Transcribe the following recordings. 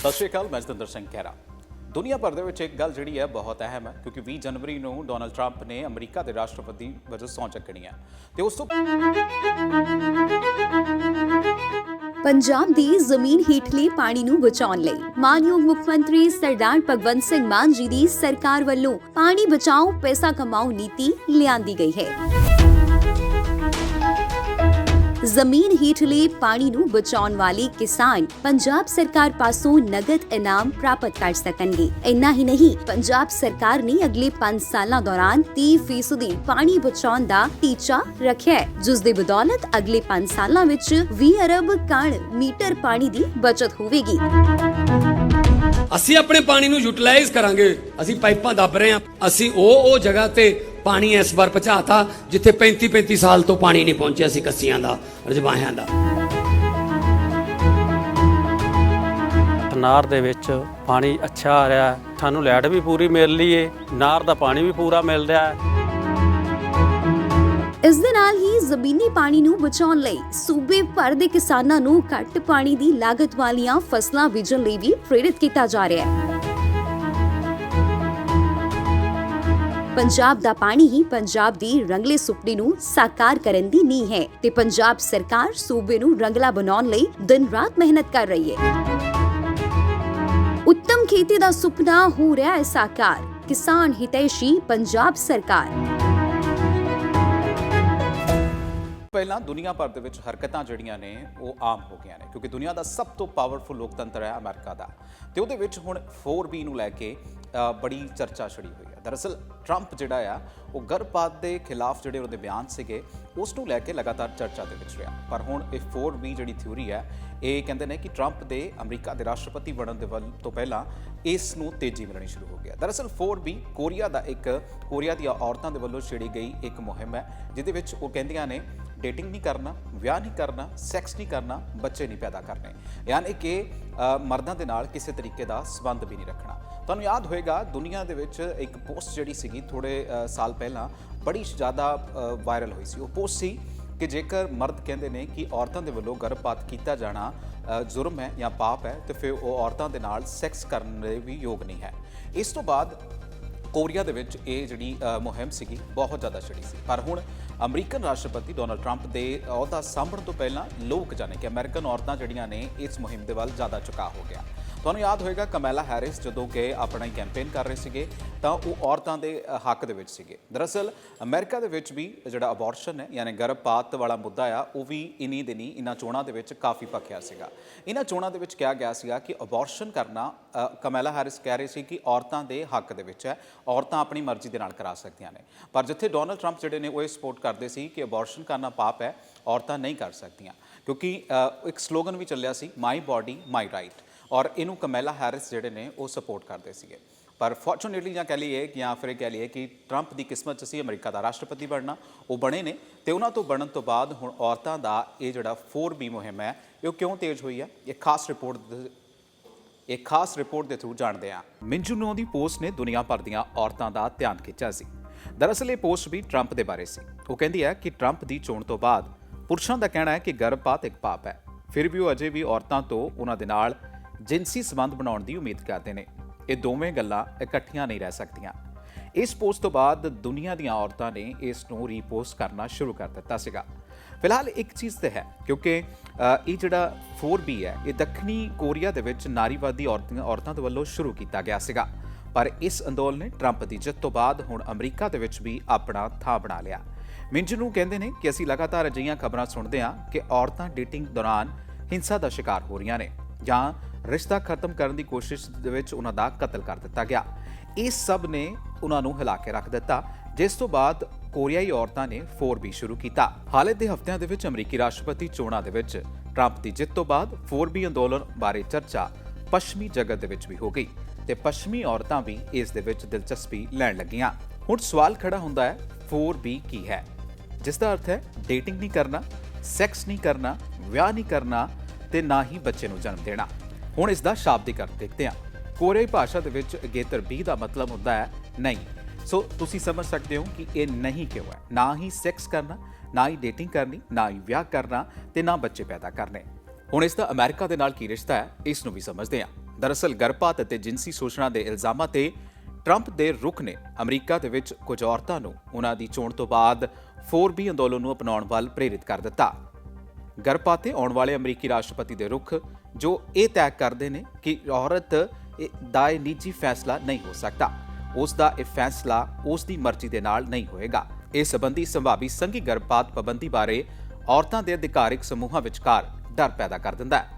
ਸਤਿ ਸ਼੍ਰੀ ਅਕਾਲ, ਮੈਂ ਜਤਿੰਦਰ ਸਿੰਘ ਖਹਿਰਾ। ਦੁਨੀਆ ਭਰ ਦੇ ਵਿੱਚ ਇੱਕ ਗੱਲ ਜਿਹੜੀ ਹੈ ਬਹੁਤ ਅਹਿਮ ਹੈ, ਕਿਉਂਕਿ 20 ਜਨਵਰੀ ਨੂੰ ਡੋਨਲਡ ਟਰੰਪ ਨੇ ਅਮਰੀਕਾ ਦੇ ਰਾਸ਼ਟਰਪਤੀ ਵਜੋਂ ਸਹੁੰ ਚੱਕਣੀ ਹੈ। ਤੇ ਉਸ ਤੋਂ ਪੰਜਾਬ ਦੀ ਜ਼ਮੀਨ ਹੇਠਲੇ ਪਾਣੀ ਨੂੰ ਬਚਾਉਣ ਲਈ ਮਾਨਯੋਗ ਮੁੱਖ ਮੰਤਰੀ ਸਰਦਾਰ ਭਗਵੰਤ ਸਿੰਘ ਮਾਨ ਜੀ ਦੀ ਸਰਕਾਰ ਵੱਲੋਂ ਪਾਣੀ ਬਚਾਓ, ਪੈਸਾ ਕਮਾਓ ਨੀਤੀ ਲਿਆਂਦੀ ਗਈ ਹੈ। ਜ਼ਮੀਨ ਹੇਠਲੇ ਪਾਣੀ ਨੂੰ ਬਚਾਉਣ ਵਾਲੇ ਕਿਸਾਨ ਪੰਜਾਬ ਸਰਕਾਰ ਪਾਸੋਂ ਨਗਦ ਇਨਾਮ ਪ੍ਰਾਪਤ ਕਰ ਸਕਣਗੇ। ਇੰਨਾ ਹੀ ਨਹੀਂ, ਪੰਜਾਬ ਸਰਕਾਰ ਨੇ ਅਗਲੇ 5 ਸਾਲਾਂ ਦੌਰਾਨ 30% ਪਾਣੀ ਬਚਾਉਣ ਦਾ ਟੀਚਾ ਰੱਖਿਆ ਹੈ, ਜਿਸ ਦੀ ਬਦੌਲਤ ਅਗਲੇ 5 ਸਾਲਾਂ ਵਿੱਚ 20 ਅਰਬ ਕਣ ਮੀਟਰ ਪਾਣੀ ਦੀ ਬਚਤ ਹੋਵੇਗੀ। ਅਸੀਂ ਆਪਣੇ ਪਾਣੀ ਨੂੰ ਯੂਟਿਲਾਈਜ਼ ਕਰਾਂਗੇ। ਅਸੀਂ ਪਾਈਪਾਂ ਦੱਬ ਰਹੇ ਹਾਂ। ਅਸੀਂ ਉਹ ਉਹ ਜਗ੍ਹਾ ਤੇ ਪਾਣੀ ਇਸ ਵਾਰ ਪਹੁੰਚਾਤਾ ਜਿੱਥੇ 35 35 ਸਾਲ ਤੋਂ ਪਾਣੀ ਨਹੀਂ ਪਹੁੰਚਿਆ ਸੀ ਕੱਸੀਆਂ ਦਾ ਰਜਵਾਹਿਆਂ ਦਾ। ਨਾਰ ਦੇ ਵਿੱਚ ਪਾਣੀ ਅੱਛਾ ਆ ਰਿਹਾ ਸਾਨੂੰ ਲਾਈਟ ਵੀ ਪੂਰੀ ਮਿਲ ਰਹੀ ਏ ਨਾਰ ਦਾ ਪਾਣੀ ਵੀ ਪੂਰਾ ਮਿਲ ਰਿਹਾ ਹੈ। ਇਸ ਦੇ ਨਾਲ ਹੀ ਜ਼ਮੀਨੀ ਪਾਣੀ ਨੂੰ ਬਚਾਉਣ ਲਈ ਸੂਬੇ ਭਰ ਦੇ ਕਿਸਾਨਾਂ ਨੂੰ ਘੱਟ ਪਾਣੀ ਦੀ ਲਾਗਤ ਵਾਲੀਆਂ ਫਸਲਾਂ ਬੀਜਣ ਲਈ ਵੀ ਪ੍ਰੇਰਿਤ ਕੀਤਾ ਜਾ ਰਿਹਾ ਹੈ। ਪੰਜਾਬ ਦਾ ਪਾਣੀ ਹੀ ਪੰਜਾਬ ਦੀ ਰੰਗਲੇ ਸੁਪਨੇ ਨੂੰ ਸਾਕਾਰ ਕਰਨ ਦੀ ਨੀਂਹ ਹੈ ਤੇ ਪੰਜਾਬ ਸਰਕਾਰ ਸੂਬੇ ਨੂੰ ਰੰਗਲਾ ਬਣਾਉਣ ਲਈ ਦਿਨ ਰਾਤ ਮਿਹਨਤ ਕਰ ਰਹੀ ਹੈ। ਉੱਤਮ ਖੇਤੀ ਦਾ ਸੁਪਨਾ ਹੋ ਰਿਹਾ ਹੈ ਸਾਕਾਰ। ਕਿਸਾਨ ਹਿਤੈਸ਼ੀ ਪੰਜਾਬ ਸਰਕਾਰ। ਪਹਿਲਾਂ ਦੁਨੀਆ ਭਰ ਦੇ ਵਿੱਚ ਹਰਕਤਾਂ ਜਿਹੜੀਆਂ ਨੇ, ਉਹ ਆਮ ਹੋ ਗਈਆਂ ਨੇ, ਕਿਉਂਕਿ ਦੁਨੀਆ ਦਾ ਸਭ ਤੋਂ ਪਾਵਰਫੁਲ ਲੋਕਤੰਤਰ ਹੈ ਅਮਰੀਕਾ ਦਾ। ਤੇ ਉਹਦੇ ਵਿੱਚ ਹੁਣ 4B ਨੂੰ ਲੈ ਕੇ ਬੜੀ ਚਰਚਾ ਛੜੀ ਹੋਈ ਹੈ। ਦਰਅਸਲ ਟਰੰਪ ਜਿਹੜਾ ਆ, ਉਹ ਗਰਭਪਾਤ ਦੇ ਖਿਲਾਫ ਜਿਹੜੇ ਉਹਦੇ ਬਿਆਨ ਸੀਗੇ, ਉਸ ਨੂੰ ਲੈ ਕੇ ਲਗਾਤਾਰ ਚਰਚਾ ਦੇ ਵਿੱਚ ਰਿਹਾ। ਪਰ ਹੁਣ ਇਹ 4B ਜਿਹੜੀ ਥਿਊਰੀ ਹੈ, ਇਹ ਕਹਿੰਦੇ ਨੇ ਕਿ ਟਰੰਪ ਦੇ ਅਮਰੀਕਾ ਦੇ ਰਾਸ਼ਟਰਪਤੀ ਬਣਨ ਦੇ ਵੱਲ ਤੋਂ ਪਹਿਲਾਂ ਇਸ ਨੂੰ ਤੇਜ਼ੀ ਮਿਲਣੀ ਸ਼ੁਰੂ ਹੋ ਗਿਆ। ਦਰਅਸਲ 4B ਕੋਰੀਆ ਦਾ ਇੱਕ, ਕੋਰੀਆ ਦੀਆਂ ਔਰਤਾਂ ਦੇ ਵੱਲੋਂ ਛੇੜੀ ਗਈ ਇੱਕ ਮੁਹਿੰਮ ਹੈ, ਜਿਹਦੇ ਵਿੱਚ ਉਹ ਕਹਿੰਦੀਆਂ ਨੇ ਡੇਟਿੰਗ ਨਹੀਂ ਕਰਨਾ, ਵਿਆਹ ਨਹੀਂ ਕਰਨਾ ਸੈਕਸ ਨਹੀਂ ਕਰਨਾ, ਬੱਚੇ ਨਹੀਂ ਪੈਦਾ ਕਰਨੇ। ਯਾਨੀ ਕਿ ਮਰਦਾਂ ਦੇ ਨਾਲ ਕਿਸੇ ਤਰੀਕੇ ਦਾ ਸਬੰਧ ਵੀ ਨਹੀਂ ਰੱਖਣਾ। ਤੁਹਾਨੂੰ ਯਾਦ ਹੋਏਗਾ, ਦੁਨੀਆ ਦੇ ਵਿੱਚ ਇੱਕ ਪੋਸਟ ਜਿਹੜੀ ਸੀ ਸੀਗੀ ਥੋੜੇ ਸਾਲ ਪਹਿਲਾਂ, ਬੜੀ ਜ਼ਿਆਦਾ ਵਾਇਰਲ ਹੋਈ ਸੀ। ਉਹ ਪੋਸਟ ਸੀ ਕਿ ਜੇਕਰ ਮਰਦ ਕਹਿੰਦੇ ਨੇ ਕਿ ਔਰਤਾਂ ਦੇ ਵੱਲੋਂ ਗਰਭਪਾਤ ਕੀਤਾ ਜਾਣਾ ਜੁਰਮ ਹੈ ਜਾਂ ਪਾਪ ਹੈ, ਤੇ ਫਿਰ ਉਹ ਔਰਤਾਂ ਦੇ ਨਾਲ ਸੈਕਸ ਕਰਨ ਦੇ ਵੀ ਯੋਗ ਨਹੀਂ ਹੈ। ਇਸ ਤੋਂ ਬਾਅਦ ਕੋਰੀਆ ਦੇ ਵਿੱਚ ਇਹ ਜਿਹੜੀ ਮੁਹਿੰਮ ਸੀਗੀ, ਬਹੁਤ ਜ਼ਿਆਦਾ ਛੜੀ ਸੀ। ਪਰ ਹੁਣ ਅਮਰੀਕਨ ਰਾਸ਼ਟਰਪਤੀ ਡੋਨਲਡ ਟਰੰਪ ਦੇ ਅਹੁਦਾ ਸਾਂਭਣ ਤੋਂ ਪਹਿਲਾਂ ਲੋਕ ਜਾਣੇ ਕਿ ਅਮਰੀਕਨ ਔਰਤਾਂ ਜਿਹੜੀਆਂ ਨੇ ਇਸ ਮੁਹਿੰਮ ਦੇ ਵੱਲ ਜ਼ਿਆਦਾ ਝੁਕਾਅ ਹੋ ਗਿਆ। ਤੁਹਾਨੂੰ ਯਾਦ ਹੋਏਗਾ ਕਮੈਲਾ ਹੈਰਿਸ ਜਦੋਂ ਕਿ ਆਪਣਾ ਹੀ ਕੈਂਪੇਨ ਕਰ ਰਹੇ ਸੀਗੇ, ਤਾਂ ਉਹ ਔਰਤਾਂ ਦੇ ਹੱਕ ਦੇ ਵਿੱਚ ਸੀਗੇ। ਦਰਅਸਲ ਅਮਰੀਕਾ ਦੇ ਵਿੱਚ ਵੀ ਜਿਹੜਾ ਅਬੋਰਸ਼ਨ ਹੈ, ਯਾਨੀ ਗਰਭਪਾਤ ਵਾਲਾ ਮੁੱਦਾ ਆ, ਉਹ ਵੀ ਇਨੀ ਦਿਨੀ ਇਹਨਾਂ ਚੋਣਾਂ ਦੇ ਵਿੱਚ ਕਾਫੀ ਪੱਕਿਆ ਸੀਗਾ। ਇਹਨਾਂ ਚੋਣਾਂ ਦੇ ਵਿੱਚ ਕਿਹਾ ਗਿਆ ਸੀਗਾ ਕਿ ਅਬੋਰਸ਼ਨ ਕਰਨਾ ਕਮੈਲਾ ਹੈਰਿਸ ਕਹਿ ਰਹੀ ਸੀ ਕਿ ਔਰਤਾਂ ਦੇ ਹੱਕ ਦੇ ਵਿੱਚ ਹੈ, ਔਰਤਾਂ ਆਪਣੀ ਮਰਜ਼ੀ ਦੇ ਨਾਲ ਕਰਾ ਸਕਦੀਆਂ ਨੇ। ਪਰ ਜਿੱਥੇ ਡੋਨਲਡ ਟਰੰਪ ਜਿਹੜੇ ਨੇ, ਉਹ ਇਹ ਸਪੋਰਟ ਕਰਦੇ ਸੀ ਕਿ ਅਬੋਰਸ਼ਨ ਕਰਨਾ ਪਾਪ ਹੈ, ਔਰਤਾਂ ਨਹੀਂ ਕਰ ਸਕਦੀਆਂ। ਕਿਉਂਕਿ ਇੱਕ ਸਲੋਗਨ ਵੀ ਚੱਲਿਆ ਸੀ ਮਾਈ ਬਾਡੀ ਮਾਈ ਰਾਈਟ ਔਰ ਇਹਨੂੰ ਕਮੈਲਾ ਹੈਰਿਸ ਜਿਹੜੇ ਨੇ ਉਹ ਸਪੋਰਟ ਕਰਦੇ ਸੀਗੇ। ਪਰ ਫੋਰਚੂਨੇਟਲੀ ਜਾਂ ਕਹਿ ਲਈਏ ਕਿ ਜਾਂ ਫਿਰ ਇਹ ਕਹਿ ਲਈਏ ਕਿ ਟਰੰਪ ਦੀ ਕਿਸਮਤ 'ਚ ਸੀ ਅਮਰੀਕਾ ਦਾ ਰਾਸ਼ਟਰਪਤੀ ਬਣਨਾ, ਉਹ ਬਣੇ ਨੇ ਤੇ ਉਹਨਾਂ ਤੋਂ ਬਣਨ ਤੋਂ ਬਾਅਦ ਹੁਣ ਔਰਤਾਂ ਦਾ ਇਹ ਜਿਹੜਾ 4B ਮੁਹਿੰਮ ਹੈ, ਇਹ ਕਿਉਂ ਤੇਜ਼ ਹੋਈ ਹੈ? ਇਹ ਖਾਸ ਰਿਪੋਰਟ ਇੱਕ ਖਾਸ ਰਿਪੋਰਟ ਦੇ ਥਰੂ ਜਾਣਦੇ ਹਾਂ। ਮਿੰਜੂ ਨੋ ਦੀ ਪੋਸਟ ਨੇ ਦੁਨੀਆ ਭਰ ਦੀਆਂ ਔਰਤਾਂ ਦਾ ਧਿਆਨ ਖਿੱਚਿਆ ਸੀ। ਦਰਅਸਲ ਇਹ ਪੋਸਟ ਵੀ ਟਰੰਪ ਦੇ ਬਾਰੇ ਸੀ। ਉਹ ਕਹਿੰਦੀ ਹੈ ਕਿ ਟਰੰਪ ਦੀ ਚੋਣ ਤੋਂ ਬਾਅਦ ਪੁਰਸ਼ਾਂ ਦਾ ਕਹਿਣਾ ਹੈ ਕਿ ਗਰਭਪਾਤ ਇੱਕ ਪਾਪ ਹੈ। ਫਿਰ ਵੀ ਉਹ ਅਜੇ ਵੀ ਔਰਤਾਂ ਤੋਂ ਉਹਨਾਂ ਦੇ ਨਾਲ ਜਿਨਸੀ ਸੰਬੰਧ ਬਣਾਉਣ ਦੀ ਉਮੀਦ ਕਰਦੇ ਨੇ। ਇਹ ਦੋਵੇਂ ਗੱਲਾਂ ਇਕੱਠੀਆਂ ਨਹੀਂ ਰਹਿ ਸਕਦੀਆਂ। ਇਸ ਪੋਸਟ ਤੋਂ ਬਾਅਦ ਦੁਨੀਆ ਦੀਆਂ ਔਰਤਾਂ ਨੇ ਇਸ ਨੂੰ ਰੀਪੋਸਟ ਕਰਨਾ ਸ਼ੁਰੂ ਕਰ ਦਿੱਤਾ ਸੀਗਾ। ਫਿਲਹਾਲ ਇੱਕ ਚੀਜ਼ ਤੇ ਹੈ, ਕਿਉਂਕਿ ਇਹ ਜਿਹੜਾ 4B ਹੈ, ਇਹ ਦੱਖਣੀ ਕੋਰੀਆ ਦੇ ਵਿੱਚ ਨਾਰੀਵਾਦੀ ਔਰਤਾਂ ਔਰਤਾਂ ਦੇ ਵੱਲੋਂ ਸ਼ੁਰੂ ਕੀਤਾ ਗਿਆ ਸੀਗਾ। ਪਰ ਇਸ ਅੰਦੋਲਨ ਨੇ ਟਰੰਪ ਦੀ ਜਿੱਤ ਤੋਂ ਬਾਅਦ ਹੁਣ ਅਮਰੀਕਾ ਦੇ ਵਿੱਚ ਵੀ ਆਪਣਾ ਥਾਂ ਬਣਾ ਲਿਆ। ਮਿੰਜ ਨੂੰ ਕਹਿੰਦੇ ਨੇ ਕਿ ਅਸੀਂ ਲਗਾਤਾਰ ਅਜਿਹੀਆਂ ਖਬਰਾਂ ਸੁਣਦੇ ਹਾਂ ਕਿ ਔਰਤਾਂ ਡੇਟਿੰਗ ਦੌਰਾਨ ਹਿੰਸਾ ਦਾ ਸ਼ਿਕਾਰ ਹੋ ਰਹੀਆਂ ਨੇ ਜਾਂ ਰਿਸ਼ਤਾ ਖਤਮ ਕਰਨ ਦੀ ਕੋਸ਼ਿਸ਼ ਦੇ ਵਿੱਚ ਉਹਨਾਂ ਦਾ ਕਤਲ ਕਰ ਦਿੱਤਾ ਗਿਆ। ਇਸ ਸਭ ਨੇ ਉਹਨਾਂ ਨੂੰ ਹਿਲਾ ਕੇ ਰੱਖ ਦਿੱਤਾ। ਜਿਸ ਤੋਂ ਬਾਅਦ ਕੋਰੀਆਈ ਔਰਤਾਂ ਨੇ 4B ਸ਼ੁਰੂ ਕੀਤਾ। ਹਾਲੇ ਦੇ ਹਫ਼ਤਿਆਂ ਦੇ ਵਿੱਚ ਅਮਰੀਕੀ ਰਾਸ਼ਟਰਪਤੀ ਚੋਣਾਂ ਦੇ ਵਿੱਚ ਟਰੰਪ ਦੀ ਜਿੱਤ ਤੋਂ ਬਾਅਦ 4B ਅੰਦੋਲਨ ਬਾਰੇ ਚਰਚਾ ਪੱਛਮੀ ਜਗਤ ਦੇ ਵਿੱਚ ਵੀ ਹੋ ਗਈ ਤੇ ਪੱਛਮੀ ਔਰਤਾਂ ਵੀ ਇਸ ਦੇ ਵਿੱਚ ਦਿਲਚਸਪੀ ਲੈਣ ਲੱਗੀਆਂ। ਹੁਣ ਸਵਾਲ ਖੜਾ ਹੁੰਦਾ ਹੈ 4B ਕੀ ਹੈ? ਜਿਸ ਦਾ ਅਰਥ ਹੈ ਡੇਟਿੰਗ ਨਹੀਂ ਕਰਨਾ, ਸੈਕਸ ਨਹੀਂ ਕਰਨਾ, ਵਿਆਹ ਨਹੀਂ ਕਰਨਾ ਤੇ ਨਾ ਹੀ ਬੱਚੇ ਨੂੰ ਜਨਮ ਦੇਣਾ। ਹੁਣ ਇਸ ਦਾ ਸ਼ਾਬਦਿਕ ਅਰਥ ਦੇਖਦੇ ਹਾਂ। ਕੋਰੀਆਈ ਭਾਸ਼ਾ ਦੇ ਵਿੱਚ ਅਗੇਤਰ ਬੀ ਦਾ ਮਤਲਬ ਹੁੰਦਾ ਹੈ ਨਹੀਂ। ਸੋ ਤੁਸੀਂ ਸਮਝ ਸਕਦੇ ਹੋ ਕਿ ਇਹ ਨਹੀਂ ਕਿਉਂ ਹੈ। ਨਾ ਹੀ ਸੈਕਸ ਕਰਨਾ, ਨਾ ਹੀ ਡੇਟਿੰਗ ਕਰਨੀ, ਨਾ ਹੀ ਵਿਆਹ ਕਰਨਾ ਤੇ ਨਾ ਬੱਚੇ ਪੈਦਾ ਕਰਨੇ। ਹੁਣ ਇਸ ਦਾ ਅਮਰੀਕਾ ਦੇ ਨਾਲ ਕੀ ਰਿਸ਼ਤਾ ਹੈ, ਇਸ ਨੂੰ ਵੀ ਸਮਝਦੇ ਹਾਂ। ਦਰਅਸਲ ਗਰਭਪਾਤ ਅਤੇ ਜਿਨਸੀ ਸ਼ੋਸ਼ਣ ਦੇ ਇਲਜ਼ਾਮਾਂ ਤੇ ਟਰੰਪ ਦੇ ਰੁਖ ਨੇ ਅਮਰੀਕਾ ਦੇ ਵਿੱਚ ਕੁਝ ਔਰਤਾਂ ਨੂੰ ਉਹਨਾਂ ਦੀ ਚੋਣ ਤੋਂ ਬਾਅਦ 4B ਅੰਦੋਲਨ ਨੂੰ ਅਪਣਾਉਣ ਵੱਲ ਪ੍ਰੇਰਿਤ ਕਰ ਦਿੱਤਾ। ਗਰਭਪਾਤ ਤੇ ਆਉਣ ਵਾਲੇ ਅਮਰੀਕੀ ਰਾਸ਼ਟਰਪਤੀ ਦੇ ਰੁਖ ਜੋ ਇਹ ਤੈਅ ਕਰਦੇ ਨੇ ਕਿ ਔਰਤ ਦਾ ਇਹ ਨਿੱਜੀ ਫੈਸਲਾ ਨਹੀਂ ਹੋ ਸਕਦਾ। ਉਸ ਦਾ ਇਹ ਫੈਸਲਾ ਉਸ ਦੀ ਮਰਜ਼ੀ ਦੇ ਨਾਲ ਨਹੀਂ ਹੋਏਗਾ। ਇਸ ਸੰਬੰਧੀ ਸੰਭਾਵੀ ਸੰਘੀ ਗਰਭਪਾਤ ਪਾਬੰਦੀ ਬਾਰੇ ਔਰਤਾਂ ਦੇ ਅਧਿਕਾਰਿਕ ਸਮੂਹਾਂ ਵਿਚਕਾਰ ਡਰ ਪੈਦਾ ਕਰ ਦਿੰਦਾ ਹੈ।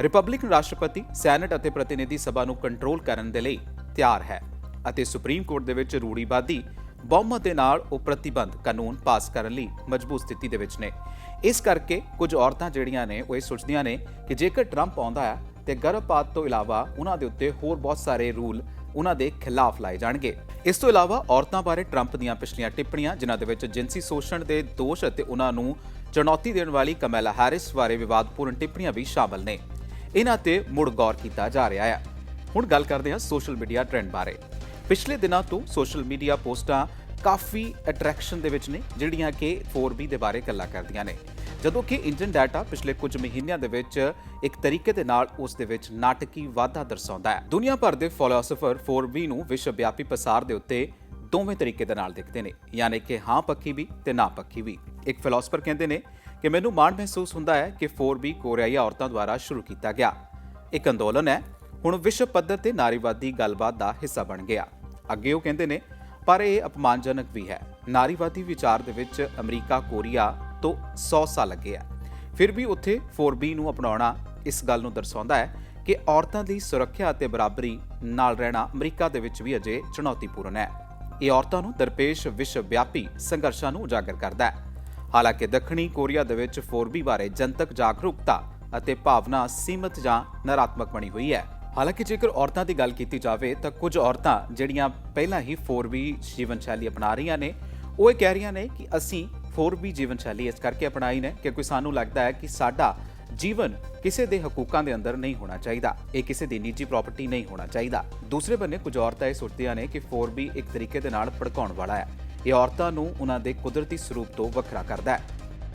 ਰਿਪਬਲਿਕਨ ਰਾਸ਼ਟਰਪਤੀ, ਸੈਨੇਟ ਅਤੇ ਪ੍ਰਤੀਨਿਧੀ ਸਭਾ ਨੂੰ ਕੰਟਰੋਲ ਕਰਨ ਦੇ ਲਈ ਤਿਆਰ ਹੈ ਅਤੇ ਸੁਪਰੀਮ ਕੋਰਟ ਦੇ ਵਿੱਚ ਰੂੜੀਵਾਦੀ ਬਹੁਮਤ ਦੇ ਨਾਲ ਉਹ ਪ੍ਰਤੀਬੰਧ ਕਾਨੂੰਨ ਪਾਸ ਕਰਨ ਲਈ ਮਜਬੂਤ ਸਥਿਤੀ ਦੇ ਵਿੱਚ ਨੇ। ਇਸ ਕਰਕੇ ਕੁਝ ਔਰਤਾਂ ਜਿਹੜੀਆਂ ਨੇ, ਉਹ ਇਹ ਸੋਚਦੀਆਂ ਨੇ ਕਿ ਜੇਕਰ ਟਰੰਪ ਆਉਂਦਾ ਹੈ ਤੇ ਗਰਭਪਾਤ ਤੋਂ ਇਲਾਵਾ ਉਹਨਾਂ ਦੇ ਉੱਤੇ ਹੋਰ ਬਹੁਤ ਸਾਰੇ ਰੂਲ ਉਹਨਾਂ ਦੇ ਖਿਲਾਫ ਲਾਏ ਜਾਣਗੇ। ਇਸ ਤੋਂ ਇਲਾਵਾ ਔਰਤਾਂ ਬਾਰੇ ਟਰੰਪ ਦੀਆਂ ਪਿਛਲੀਆਂ ਟਿੱਪਣੀਆਂ, ਜਿਨ੍ਹਾਂ ਦੇ ਵਿੱਚ ਜਿਨਸੀ ਸ਼ੋਸ਼ਣ ਦੇ ਦੋਸ਼ ਅਤੇ ਉਹਨਾਂ ਨੂੰ ਚੁਣੌਤੀ ਦੇਣ ਵਾਲੀ ਕਮੈਲਾ ਹੈਰਿਸ ਬਾਰੇ ਵਿਵਾਦਪੂਰਨ ਟਿੱਪਣੀਆਂ ਵੀ ਸ਼ਾਮਲ ਨੇ। ਇਹਨਾਂ ਤੇ ਮੁੜ ਗੌਰ ਕੀਤਾ ਜਾ ਰਿਹਾ ਹੈ। ਹੁਣ ਗੱਲ ਕਰਦੇ ਹਾਂ ਸੋਸ਼ਲ ਮੀਡੀਆ ਟ੍ਰੈਂਡ ਬਾਰੇ। ਪਿਛਲੇ ਦਿਨਾਂ ਤੋਂ ਸੋਸ਼ਲ ਮੀਡੀਆ ਪੋਸਟਾਂ ਕਾਫੀ ਅਟਰੈਕਸ਼ਨ ਦੇ ਵਿੱਚ ਨੇ, ਜਿਹੜੀਆਂ ਕਿ 4B ਦੇ ਬਾਰੇ ਗੱਲਾਂ ਕਰਦੀਆਂ ਨੇ। ਜਦੋਂ ਕਿ ਇੰਜਨ ਡਾਟਾ ਪਿਛਲੇ ਕੁਝ ਮਹੀਨਿਆਂ ਦੇ ਵਿੱਚ ਇੱਕ ਤਰੀਕੇ ਦੇ ਨਾਲ ਉਸ ਦੇ ਵਿੱਚ ਨਾਟਕੀ ਵਾਧਾ ਦਰਸਾਉਂਦਾ ਹੈ। ਦੁਨੀਆ ਭਰ ਦੇ ਫਿਲਾਸਫਰ 4B ਨੂੰ ਵਿਸ਼ਵ ਵਿਆਪੀ ਪਸਾਰ ਦੇ ਉੱਤੇ ਦੋਵੇਂ ਤਰੀਕੇ ਦੇ ਨਾਲ ਦੇਖਦੇ ਨੇ, ਯਾਨੀ ਕਿ ਹਾਂ ਪੱਖੀ ਵੀ ਤੇ ਨਾ ਪੱਖੀ ਵੀ। ਇੱਕ ਫਿਲਾਸਫਰ ਕਹਿੰਦੇ ਨੇ ਕਿ ਮੈਨੂੰ ਮਾਣ ਮਹਿਸੂਸ ਹੁੰਦਾ ਹੈ ਕਿ 4B ਕੋਰੀਆਈ ਔਰਤਾਂ ਦੁਆਰਾ ਸ਼ੁਰੂ ਕੀਤਾ ਗਿਆ। ਇੱਕ ਅੰਦੋਲਨ ਹੈ, ਹੁਣ ਵਿਸ਼ਵ ਪੱਧਰ ਤੇ ਨਾਰੀਵਾਦੀ ਗੱਲਬਾਤ ਦਾ ਹਿੱਸਾ ਬਣ ਗਿਆ। ਅੱਗੇ ਉਹ ਕਹਿੰਦੇ ਨੇ, ਪਰ ਇਹ ਅਪਮਾਨਜਨਕ ਵੀ ਹੈ। ਨਾਰੀਵਾਦੀ ਵਿਚਾਰ ਦੇ ਵਿੱਚ ਅਮਰੀਕਾ, ਕੋਰੀਆ ਤੋਂ 100 ਸਾਲ ਲੱਗੇ ਆ ਫਿਰ ਵੀ ਉੱਥੇ 4B ਨੂੰ ਅਪਣਾਉਣਾ ਇਸ ਗੱਲ ਨੂੰ ਦਰਸਾਉਂਦਾ ਹੈ ਕਿ ਔਰਤਾਂ ਦੀ ਸੁਰੱਖਿਆ ਅਤੇ ਬਰਾਬਰੀ ਨਾਲ ਰਹਿਣਾ ਅਮਰੀਕਾ ਦੇ ਵਿੱਚ ਵੀ ਅਜੇ ਚੁਣੌਤੀਪੂਰਨ ਹੈ। ਇਹ ਔਰਤਾਂ ਨੂੰ ਦਰਪੇਸ਼ ਵਿਸ਼ਵ ਵਿਆਪੀ ਸੰਘਰਸ਼ਾਂ ਨੂੰ ਉਜਾਗਰ ਕਰਦਾ ਹੈ। ਹਾਲਾਂਕਿ ਦੱਖਣੀ ਕੋਰੀਆ ਦੇ ਵਿੱਚ 4B ਬਾਰੇ ਜਨਤਕ ਜਾਗਰੂਕਤਾ ਅਤੇ ਭਾਵਨਾ ਸੀਮਤ ਜਾਂ ਨਕਾਰਾਤਮਕ ਬਣੀ ਹੋਈ ਹੈ। ਹਾਲਾਂਕਿ ਜੇਕਰ ਔਰਤਾਂ ਦੀ ਗੱਲ ਕੀਤੀ ਜਾਵੇ ਤਾਂ ਕੁਝ ਔਰਤਾਂ ਜਿਹੜੀਆਂ ਪਹਿਲਾਂ ਹੀ 4B ਜੀਵਨ ਸ਼ੈਲੀ ਅਪਣਾ ਰਹੀਆਂ ਨੇ, ਉਹ ਇਹ ਕਹਿ ਰਹੀਆਂ ਨੇ ਕਿ ਅਸੀਂ 4B ਜੀਵਨ ਸ਼ੈਲੀ ਇਸ ਕਰਕੇ ਅਪਣਾਈ ਨੇ ਕਿਉਂਕਿ ਸਾਨੂੰ ਲੱਗਦਾ ਹੈ ਕਿ ਸਾਡਾ ਜੀਵਨ ਕਿਸੇ ਦੇ ਹਕੂਕਾਂ ਦੇ ਅੰਦਰ ਨਹੀਂ ਹੋਣਾ ਚਾਹੀਦਾ, ਇਹ ਕਿਸੇ ਦੀ ਨਿੱਜੀ ਪ੍ਰਾਪਰਟੀ ਨਹੀਂ ਹੋਣਾ ਚਾਹੀਦਾ। ਦੂਸਰੇ ਬੰਨੇ ਕੁਝ ਔਰਤਾਂ ਇਹ ਸੋਚਦੀਆਂ ਨੇ ਕਿ 4B ਇੱਕ ਤਰੀਕੇ ਦੇ ਨਾਲ ਭੜਕਾਉਣ ਵਾਲਾ ਹੈ। ਇਹ ਔਰਤਾਂ ਨੂੰ ਉਹਨਾਂ ਦੇ ਕੁਦਰਤੀ ਸਰੂਪ ਤੋਂ ਵੱਖਰਾ ਕਰਦਾ ਹੈ।